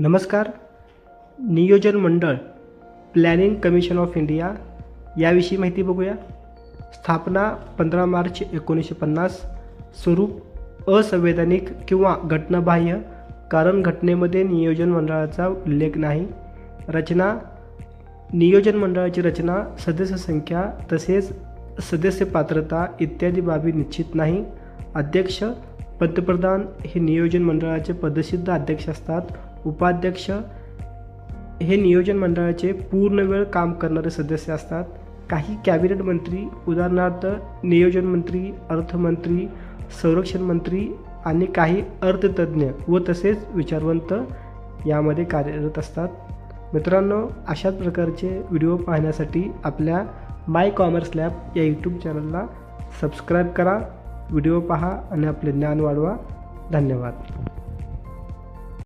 नमस्कार. नियोजन मंडळ प्लॅनिंग कमिशन ऑफ इंडिया याविषयी माहिती बघूया. स्थापना पंधरा मार्च एकोणीसशे पन्नास स्वरूप असंवैधानिक किंवा घटनाबाह्य कारण घटनेमध्ये नियोजन मंडळाचा उल्लेख नाही. रचना नियोजन मंडळाची रचना सदस्य संख्या तसेच सदस्य पात्रता इत्यादी बाबी निश्चित नाही. अध्यक्ष पंतप्रधान हे नियोजन मंडळाचे पदसिद्ध अध्यक्ष असतात. उपाध्यक्ष हे नियोजन मंडळाचे पूर्ण वेळ काम करणारे सदस्य असतात. काही कॅबिनेट मंत्री उदाहरणार्थ नियोजन मंत्री अर्थमंत्री संरक्षण मंत्री आणि काही अर्थतज्ज्ञ व तसेच विचारवंत यामध्ये कार्यरत असतात. मित्रांनो अशाच प्रकारचे व्हिडिओ पाहण्यासाठी आपल्या माय कॉमर्स लॅब या यूट्यूब चॅनलला सबस्क्राईब करा व्हिडिओ पहा आणि आपले ज्ञान वाढवा. धन्यवाद.